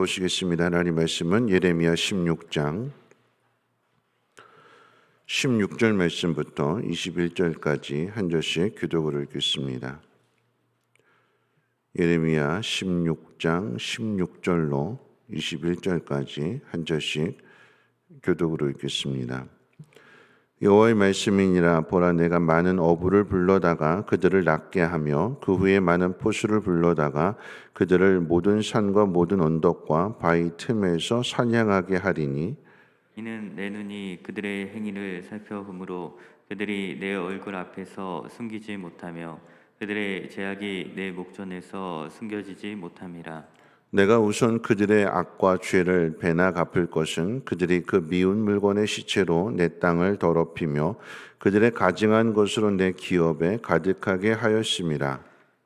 보시겠습니다. 하나님 말씀은 예레미야 16장 16절 말씀부터 21절까지 한 절씩 교독을 읽겠습니다. 예레미야 16장 16절로 21절까지 한 절씩 교독으로 읽겠습니다. 여호와의 말씀이니라 보라 내가 많은 어부를 불러다가 그들을 낫게 하며 그 후에 많은 포수를 불러다가 그들을 모든 산과 모든 언덕과 바위 틈에서 사냥하게 하리니 이는 내 눈이 그들의 행위를 살펴보므로 그들이 내 얼굴 앞에서 숨기지 못하며 그들의 제약이 내 목전에서 숨겨지지 못함이라. 내가 우선 그들의 악과 죄를 배나 갚을 것은 그들이 그 미운 물건의 시체로 내 땅을 더럽히며 그들의 가증한 것으로 내 기업에 가득하게 하였음이라.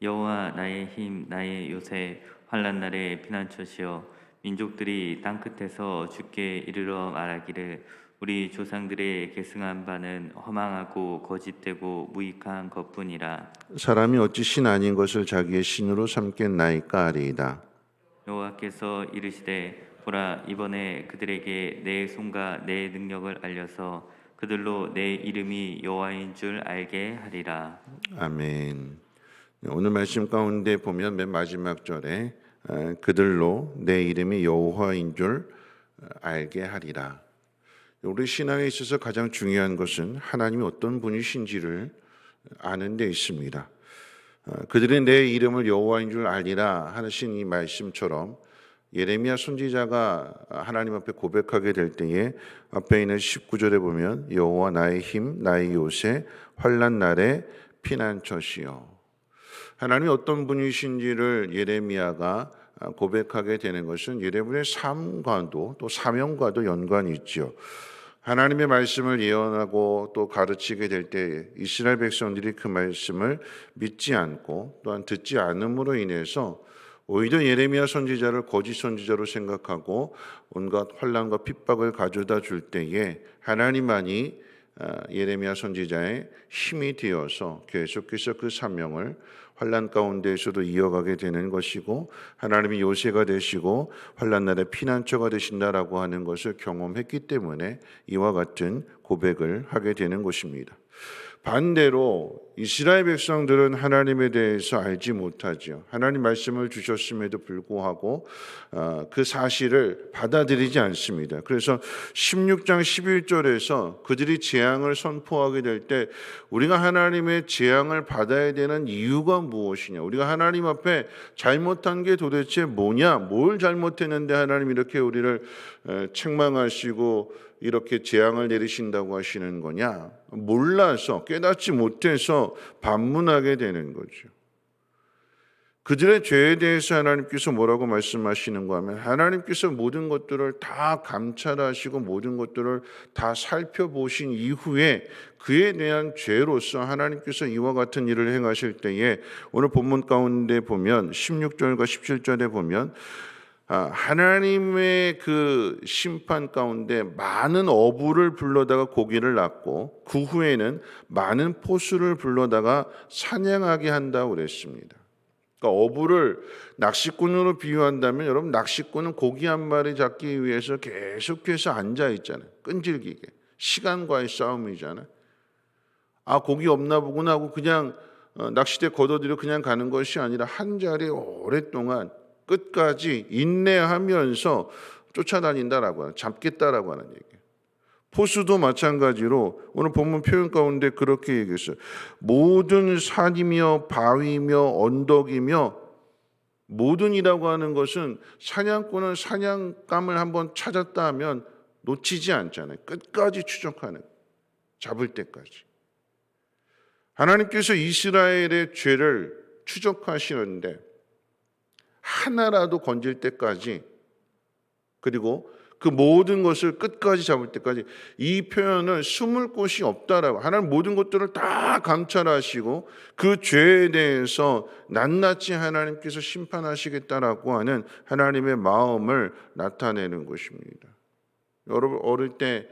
여호와 나의 힘 나의 요새 환란 날의 피난처시여 민족들이 땅 끝에서 주께 이르러 말하기를 우리 조상들의 계승한 바는 허망하고 거짓되고 무익한 것뿐이라. 사람이 어찌 신 아닌 것을 자기의 신으로 삼겠나이까 하리이다. 여호와께서 이르시되 보라 이번에 그들에게 내 손과 내 능력을 알려서 그들로 내 이름이 여호와인 줄 알게 하리라. 아멘. 오늘 말씀 가운데 보면 맨 마지막 절에 어, 그들로 내 이름이 여호와인 줄 알게 하리라. 우리 신앙에 있어서 가장 중요한 것은 하나님이 어떤 분이신지를 아는 데 있습니다. 어, 그들이 내 이름을 여호와인 줄 알리라 하신 이 말씀처럼 예레미야 선지자가 하나님 앞에 고백하게 될 때에 앞에 있는 19절에 보면 여호와 나의 힘 나의 요새 환난 날에 피난처시여 하나님이 어떤 분이신지를 예레미야가 고백하게 되는 것은 예레미야의 삶과도 또 사명과도 연관이 있죠. 하나님의 말씀을 예언하고 또 가르치게 될 때 이스라엘 백성들이 그 말씀을 믿지 않고 또한 듣지 않음으로 인해서 오히려 예레미야 선지자를 거짓 선지자로 생각하고 온갖 환란과 핍박을 가져다 줄 때에 하나님만이 아, 예레미야 선지자의 힘이 되어서 계속해서 그 사명을 환란 가운데에서도 이어가게 되는 것이고 하나님이 요새가 되시고 환란 날에 피난처가 되신다라고 하는 것을 경험했기 때문에 이와 같은 고백을 하게 되는 것입니다. 반대로 이스라엘 백성들은 하나님에 대해서 알지 못하지요. 하나님 말씀을 주셨음에도 불구하고 어, 그 사실을 받아들이지 않습니다. 그래서 16장 11절에서 그들이 재앙을 선포하게 될 때 우리가 하나님의 재앙을 받아야 되는 이유가 무엇이냐? 우리가 하나님 앞에 잘못한 게 도대체 뭐냐? 뭘 잘못했는데 하나님 이렇게 우리를 에, 책망하시고 이렇게 재앙을 내리신다고 하시는 거냐? 몰라서 깨닫지 못해서 반문하게 되는 거죠. 그들의 죄에 대해서 하나님께서 뭐라고 말씀하시는가 하면 하나님께서 모든 것들을 다 감찰하시고 모든 것들을 다 살펴보신 이후에 그에 대한 죄로서 하나님께서 이와 같은 일을 행하실 때에 오늘 본문 가운데 보면 16절과 17절에 보면 아, 하나님의 그 심판 가운데 많은 어부를 불러다가 고기를 낳고 그 후에는 많은 포수를 불러다가 사냥하게 한다고 그랬습니다. 그러니까 어부를 낚시꾼으로 비유한다면 여러분 낚시꾼은 고기 한 마리 잡기 위해서 계속해서 앉아 있잖아요. 끈질기게 시간과의 싸움이잖아요. 아 고기 없나 보구나 하고 그냥 어, 낚싯대 걷어들여 그냥 가는 것이 아니라 한 자리에 오랫동안 끝까지 인내하면서 쫓아다닌다라고 하는 잡겠다라고 하는 얘기예요. 포수도 마찬가지로 오늘 본문 표현 가운데 그렇게 얘기했어요. 모든 산이며 바위며 언덕이며 모든이라고 하는 것은 사냥꾼은 사냥감을 한번 찾았다 하면 놓치지 않잖아요. 끝까지 추적하는 잡을 때까지. 하나님께서 이스라엘의 죄를 추적하시는데 하나라도 건질 때까지 그리고 그 모든 것을 끝까지 잡을 때까지 이 표현을 숨을 곳이 없다라고 하나님 모든 것들을 다 감찰하시고 그 죄에 대해서 낱낱이 하나님께서 심판하시겠다라고 하는 하나님의 마음을 나타내는 것입니다. 여러분 어릴 때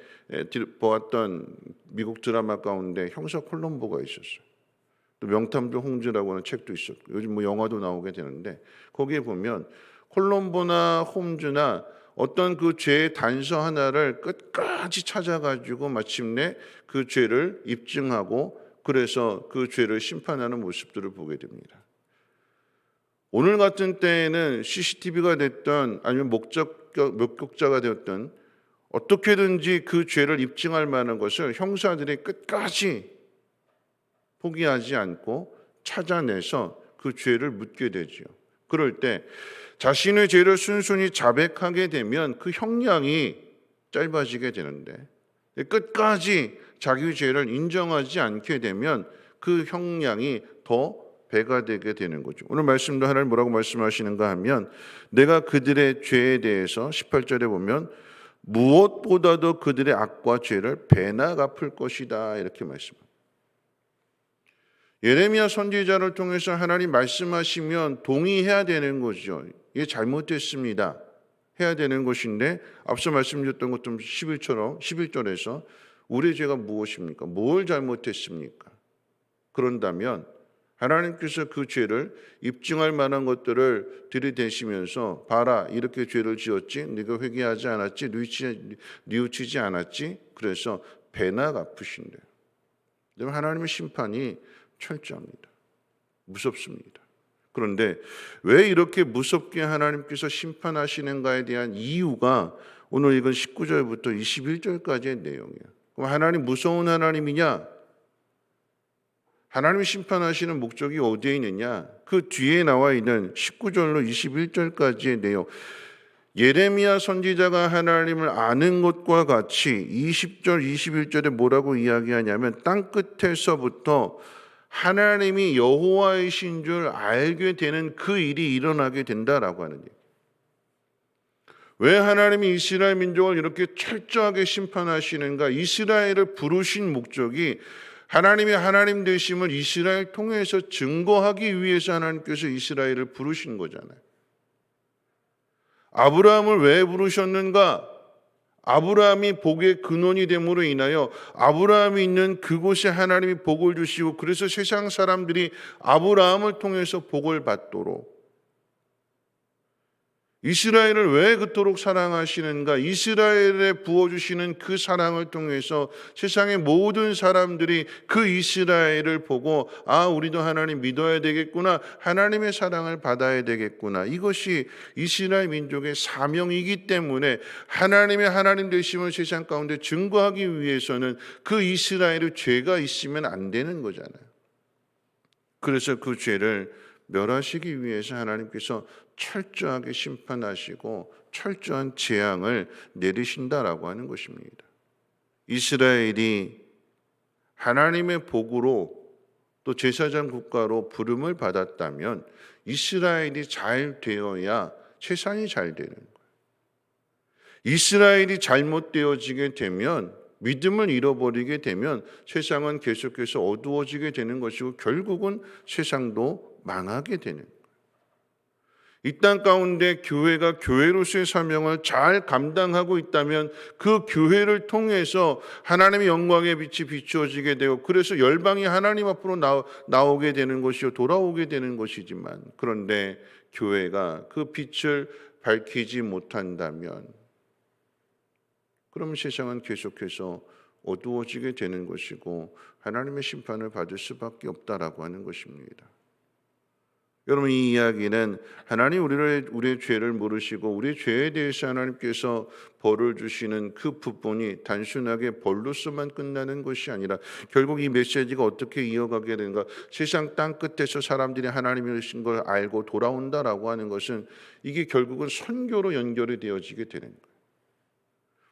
보았던 미국 드라마 가운데 형사 콜롬보가 있었어요. 또 명탐정 홍즈라고 하는 책도 있었고 요즘 뭐 영화도 나오게 되는데 거기에 보면 콜롬보나 홈즈나 어떤 그 죄의 단서 하나를 끝까지 찾아가지고 마침내 그 죄를 입증하고 그래서 그 죄를 심판하는 모습들을 보게 됩니다. 오늘 같은 때에는 CCTV가 됐던 아니면 목적 목격자가 되었던 어떻게든지 그 죄를 입증할 만한 것을 형사들이 끝까지 포기하지 않고 찾아내서 그 죄를 묻게 되지요. 그럴 때 자신의 죄를 순순히 자백하게 되면 그 형량이 짧아지게 되는데 끝까지 자기 죄를 인정하지 않게 되면 그 형량이 더 배가 되게 되는 거죠. 오늘 말씀도 하나님 뭐라고 말씀하시는가 하면 내가 그들의 죄에 대해서 18절에 보면 무엇보다도 그들의 악과 죄를 배나 갚을 것이다 이렇게 말씀합니다. 예레미야 선지자를 통해서 하나님 말씀하시면 동의해야 되는 거죠. 이게 잘못됐습니다. 해야 되는 것인데 앞서 말씀드렸던 것좀 11처럼 11절에서 우리의 죄가 무엇입니까? 뭘 잘못했습니까? 그런다면 하나님께서 그 죄를 입증할 만한 것들을 들이대시면서 봐라 이렇게 죄를 지었지 네가 회개하지 않았지 뉘우치지 않았지 그래서 배나 갚으신대요. 하나님의 심판이 철저합니다. 무섭습니다. 그런데 왜 이렇게 무섭게 하나님께서 심판하시는가에 대한 이유가 오늘 읽은 19절부터 21절까지의 내용이에요. 그럼 하나님 무서운 하나님이냐? 하나님이 심판하시는 목적이 어디에 있느냐? 그 뒤에 나와 있는 19절로 21절까지의 내용. 예레미야 선지자가 하나님을 아는 것과 같이 20절, 21절에 뭐라고 이야기하냐면 땅 끝에서부터 하나님이 여호와이신 줄 알게 되는 그 일이 일어나게 된다라고 하는 얘기. 왜 하나님이 이스라엘 민족을 이렇게 철저하게 심판하시는가? 이스라엘을 부르신 목적이 하나님이 하나님 되심을 이스라엘 통해서 증거하기 위해서 하나님께서 이스라엘을 부르신 거잖아요. 아브라함을 왜 부르셨는가? 아브라함이 복의 근원이 됨으로 인하여 아브라함이 있는 그곳에 하나님이 복을 주시고 그래서 세상 사람들이 아브라함을 통해서 복을 받도록 이스라엘을 왜 그토록 사랑하시는가? 이스라엘에 부어주시는 그 사랑을 통해서 세상의 모든 사람들이 그 이스라엘을 보고, 아, 우리도 하나님 믿어야 되겠구나. 하나님의 사랑을 받아야 되겠구나. 이것이 이스라엘 민족의 사명이기 때문에 하나님의 하나님 되심을 세상 가운데 증거하기 위해서는 그 이스라엘의 죄가 있으면 안 되는 거잖아요. 그래서 그 죄를 멸하시기 위해서 하나님께서 철저하게 심판하시고 철저한 재앙을 내리신다라고 하는 것입니다. 이스라엘이 하나님의 복으로 또 제사장 국가로 부름을 받았다면 이스라엘이 잘 되어야 세상이 잘 되는 거예요. 이스라엘이 잘못되어지게 되면 믿음을 잃어버리게 되면 세상은 계속해서 어두워지게 되는 것이고 결국은 세상도 망하게 되는 거예요. 이 땅 가운데 교회가 교회로서의 사명을 잘 감당하고 있다면 그 교회를 통해서 하나님의 영광의 빛이 비추어지게 되고 그래서 열방이 하나님 앞으로 나오, 게 되는 것이요 돌아오게 되는 것이지만 그런데 교회가 그 빛을 밝히지 못한다면 그럼 세상은 계속해서 어두워지게 되는 것이고 하나님의 심판을 받을 수밖에 없다라고 하는 것입니다. 여러분 이 이야기는 하나님 우리를 우리의 죄를 모르시고 우리 죄에 대해서 하나님께서 벌을 주시는 그 부분이 단순하게 벌로서만 끝나는 것이 아니라 결국 이 메시지가 어떻게 이어가게 되는가 세상 땅 끝에서 사람들이 하나님이신 걸 알고 돌아온다라고 하는 것은 이게 결국은 선교로 연결이 되어지게 되는 거예요.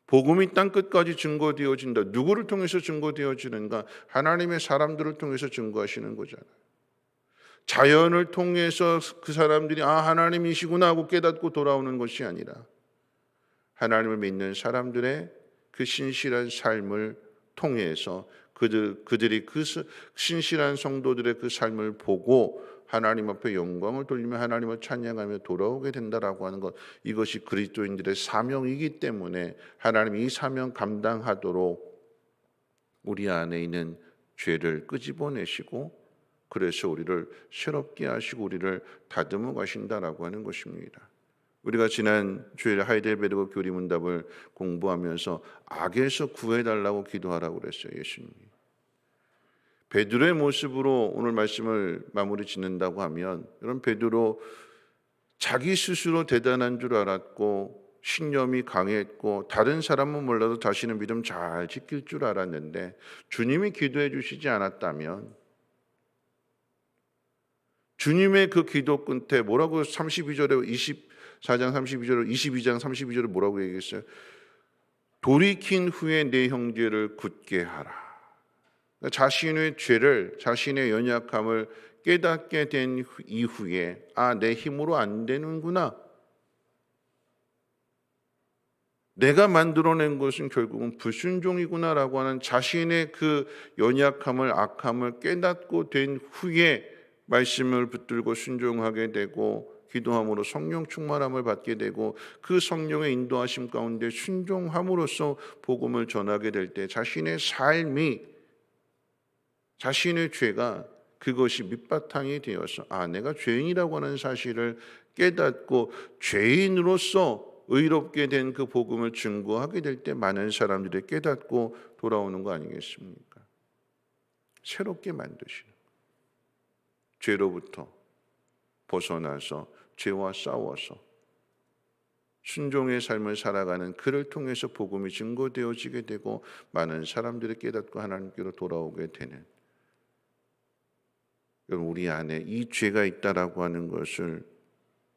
복음이 땅 끝까지 증거되어진다. 누구를 통해서 증거되어지는가? 하나님의 사람들을 통해서 증거하시는 거잖아요. 자연을 통해서 그 사람들이 아 하나님이시구나 하고 깨닫고 돌아오는 것이 아니라 하나님을 믿는 사람들의 그 신실한 삶을 통해서 그들 그들이 그 신실한 성도들의 그 삶을 보고 하나님 앞에 영광을 돌리며 하나님을 찬양하며 돌아오게 된다라고 하는 것 이것이 그리스도인들의 사명이기 때문에 하나님이 이 사명 감당하도록 우리 안에 있는 죄를 끄집어내시고 그래서 우리를 새롭게 하시고 우리를 다듬어 가신다라고 하는 것입니다. 우리가 지난 주일 하이델베르그 교리문답을 공부하면서 악에서 구해달라고 기도하라고 그랬어요 예수님이. 베드로의 모습으로 오늘 말씀을 마무리 짓는다고 하면 이런 베드로 자기 스스로 대단한 줄 알았고 신념이 강했고 다른 사람은 몰라도 자신의 믿음 잘 지킬 줄 알았는데 주님이 기도해 주시지 않았다면 주님의 그 기도 끝에 뭐라고 32절에 24장 32절에 22장 32절에 뭐라고 얘기했어요? 돌이킨 후에 내 형제를 굳게 하라. 그러니까 자신의 죄를 자신의 연약함을 깨닫게 된 이후에 아 내 힘으로 안 되는구나. 내가 만들어낸 것은 결국은 불순종이구나라고 하는 자신의 그 연약함을 악함을 깨닫고 된 후에 말씀을 붙들고 순종하게 되고 기도함으로 성령 충만함을 받게 되고 그 성령의 인도하심 가운데 순종함으로써 복음을 전하게 될 때 자신의 삶이 자신의 죄가 그것이 밑바탕이 되어서 아 내가 죄인이라고 하는 사실을 깨닫고 죄인으로서 의롭게 된 그 복음을 증거하게 될 때 많은 사람들이 깨닫고 돌아오는 거 아니겠습니까? 새롭게 만드시는 죄로부터 벗어나서 죄와 싸워서 순종의 삶을 살아가는 그를 통해서 복음이 증거되어지게 되고 많은 사람들이 깨닫고 하나님께로 돌아오게 되는 우리 안에 이 죄가 있다라고 하는 것을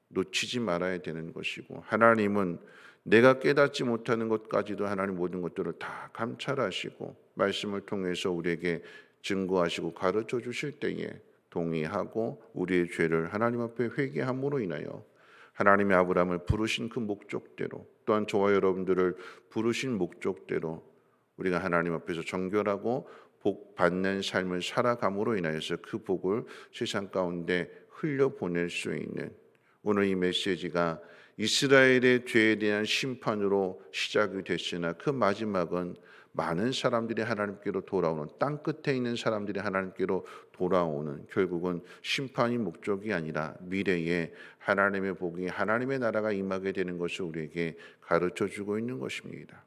놓치지 말아야 되는 것이고 하나님은 내가 깨닫지 못하는 것까지도 하나님 모든 것들을 다 감찰하시고 말씀을 통해서 우리에게 증거하시고 가르쳐 주실 때에 동의하고 우리의 죄를 하나님 앞에 회개함으로 인하여 하나님의 아브라함을 부르신 그 목적대로 또한 저와 여러분들을 부르신 목적대로 우리가 하나님 앞에서 정결하고 복 받는 삶을 살아감으로 인하여서 그 복을 세상 가운데 흘려 보낼 수 있는 오늘 이 메시지가 이스라엘의 죄에 대한 심판으로 시작이 됐으나 그 마지막은 많은 사람들이 하나님께로 돌아오는 땅 끝에 있는 사람들이 하나님께로 돌아오는 결국은 심판이 목적이 아니라 미래에 하나님의 복이 하나님의 나라가 임하게 되는 것을 우리에게 가르쳐 주고 있는 것입니다.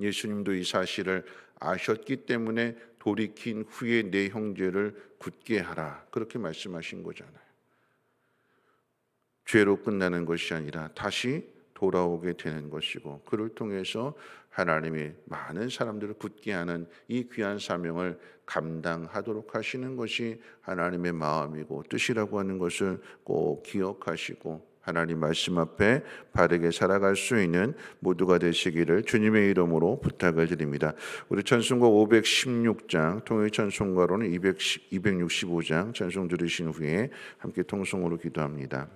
예수님도 이 사실을 아셨기 때문에 돌이킨 후에 내 형제를 굳게 하라 그렇게 말씀하신 거잖아요. 죄로 끝나는 것이 아니라 다시 돌아오게 되는 것이고 그를 통해서 하나님이 많은 사람들을 굳게 하는 이 귀한 사명을 감당하도록 하시는 것이 하나님의 마음이고 뜻이라고 하는 것을 꼭 기억하시고 하나님 말씀 앞에 바르게 살아갈 수 있는 모두가 되시기를 주님의 이름으로 부탁을 드립니다. 우리 찬송가 516장 통일 찬송가로는 265장 찬송 들으신 후에 함께 통성으로 기도합니다.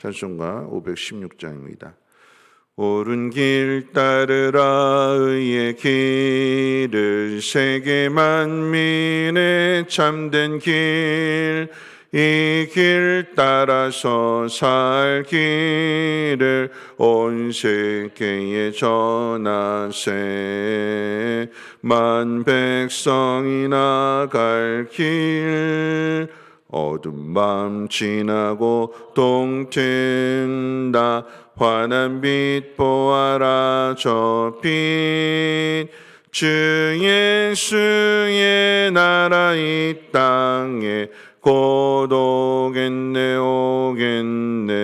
찬송가 516장입니다. 옳은 길 따르라 의의 길을 세계 만민의 참된 길 이 길 따라서 살기를 온 세계에 전하세 만 백성이 나갈 길 어둠 밤 지나고 동튼다. 환한 빛 보아라. 저빛 주 예수의 나라 이 땅에 곧 오겠네 오겠네.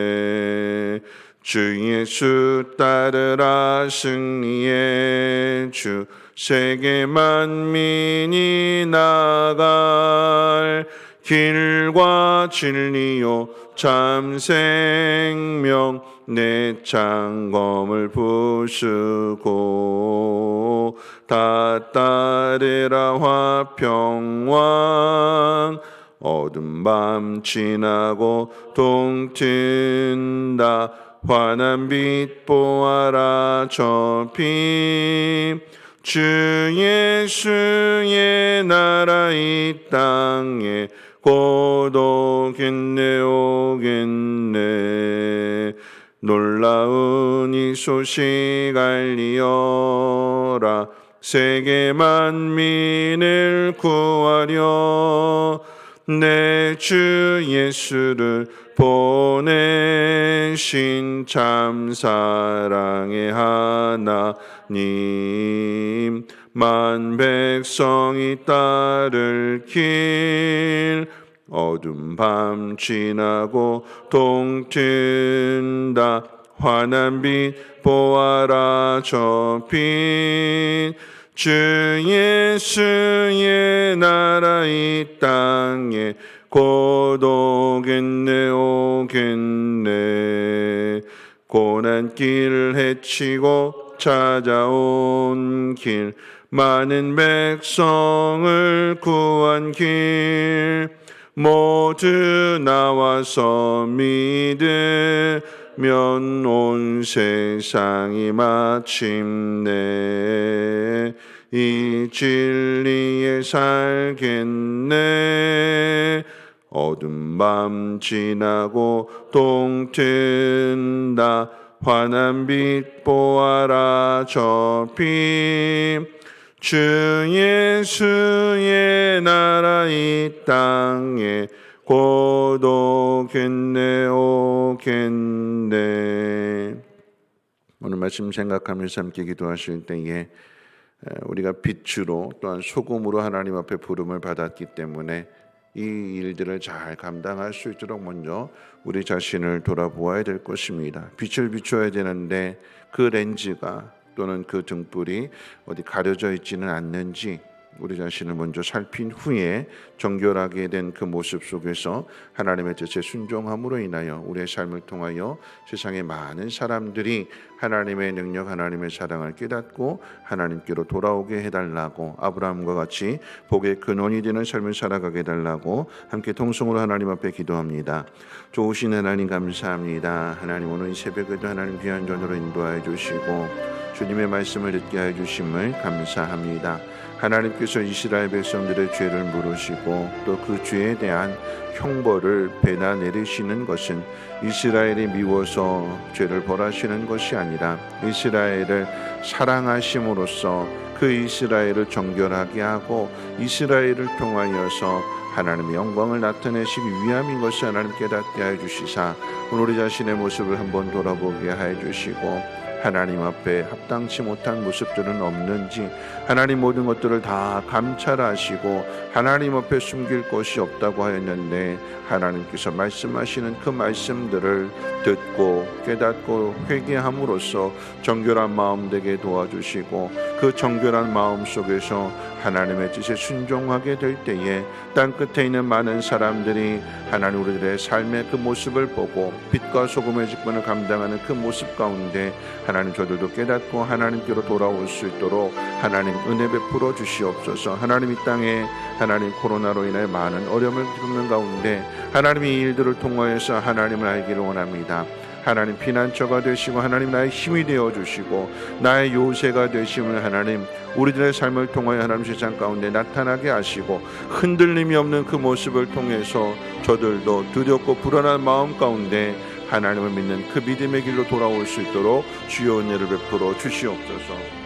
주 예수 따르라 승리의 주 세계 만민이 나갈 길과 진리요 참 생명 내 창검을 부수고 다 따르라 화평왕. 어둠 밤 지나고 동튼다. 환한 빛 보아라 저빛 주 예수의 나라 이 땅에 곧 오겠네 오겠네. 놀라운 이 소식 알리어라. 세계 만민을 구하려 내 주 예수를 보내신 참 사랑의 하나님 만 백성이 따를 길 어둠 밤 지나고 동튼다. 환한 빛 보아라 저빛. 주 예수의 나라 이 땅에 곧 오겠네 오겠네. 고난길 헤치고 찾아온 길 많은 백성을 구한 길 모두 나와서 믿으면 온 세상이 마침내 이 진리에 살겠네. 어둠 밤 지나고 동튼다. 환한 빛 보아라. 저빛 주 예수의 나라 이 땅에 곧 오겠네 오겠네 오늘 말씀 생각하면서 함께 기도하실 때에 에, 우리가 빛으로 또한 소금으로 하나님 앞에 부름을 받았기 때문에 이 일들을 잘 감당할 수 있도록 먼저 우리 자신을 돌아보아야 될 것입니다. 빛을 비춰야 되는데 그 렌즈가 또는 그 등불이 어디 가려져 있지는 않는지 우리 자신을 먼저 살핀 후에 정결하게 된 그 모습 속에서 하나님의 뜻에 순종함으로 인하여 우리의 삶을 통하여 세상의 많은 사람들이 하나님의 능력, 하나님의 사랑을 깨닫고 하나님께로 돌아오게 해달라고 아브라함과 같이 복의 근원이 되는 삶을 살아가게 해달라고 함께 통성으로 하나님 앞에 기도합니다. 좋으신 하나님 감사합니다. 하나님 오늘 이 새벽에도 하나님 귀한 전으로 인도하여 주시고 주님의 말씀을 듣게 해 주심을 감사합니다. 하나님께서 이스라엘 백성들의 죄를 물으시고 또 그 죄에 대한 형벌을 배나 내리시는 것은 이스라엘이 미워서 죄를 벌하시는 것이 아니라 이스라엘을 사랑하심으로써 그 이스라엘을 정결하게 하고 이스라엘을 통하여서 하나님의 영광을 나타내시기 위함인 것을 하나님 깨닫게 해 주시사 오늘 우리 자신의 모습을 한번 돌아보게 해 주시고 하나님 앞에 합당치 못한 모습들은 없는지 하나님 모든 것들을 다 감찰하시고 하나님 앞에 숨길 것이 없다고 하였는데 하나님께서 말씀하시는 그 말씀들을 듣고 깨닫고 회개함으로써 정결한 마음 되게 도와주시고 그 정결한 마음 속에서 하나님의 뜻에 순종하게 될 때에 땅 끝에 있는 많은 사람들이 하나님 우리들의 삶의 그 모습을 보고 빛과 소금의 직분을 감당하는 그 모습 가운데 하나님 저들도 깨닫고 하나님께로 돌아올 수 있도록 하나님 은혜 베풀어 주시옵소서 하나님 이 땅에 하나님 코로나로 인해 많은 어려움을 겪는 가운데 하나님이 이 일들을 통하여서 하나님을 알기를 원합니다. 하나님 피난처가 되시고 하나님 나의 힘이 되어 주시고 나의 요새가 되심을 하나님 우리들의 삶을 통하여 하나님 세상 가운데 나타나게 하시고 흔들림이 없는 그 모습을 통해서 저들도 두렵고 불안한 마음 가운데 하나님을 믿는 그 믿음의 길로 돌아올 수 있도록 주여 은혜를 베풀어 주시옵소서.